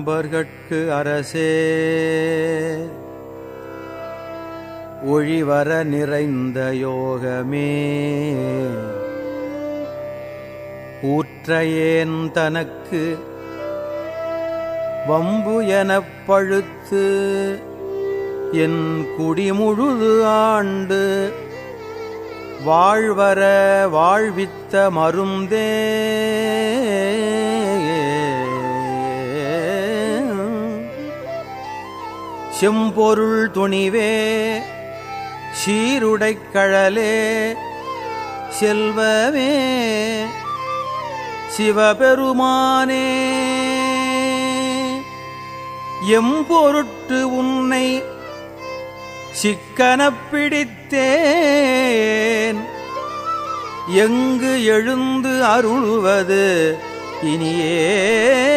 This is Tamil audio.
அம்பர்கட்கு அரசே. ஒழிவர நிறைந்த யோகமே. ஊற்றையேன் தனக்கு வம்பு எனப் பழுத்து என் குடிமுழுது ஆண்டு வாழ்வர வாழ்வித்த மருந்தே. செம்பொருள் துணிவே சீருடைக்கழலே செல்வமே சிவபெருமானே. எம்பொருட்டு உன்னை சிக்கனப் பிடித்தேன். எங்கு எழுந்து அருள்வது இனியே.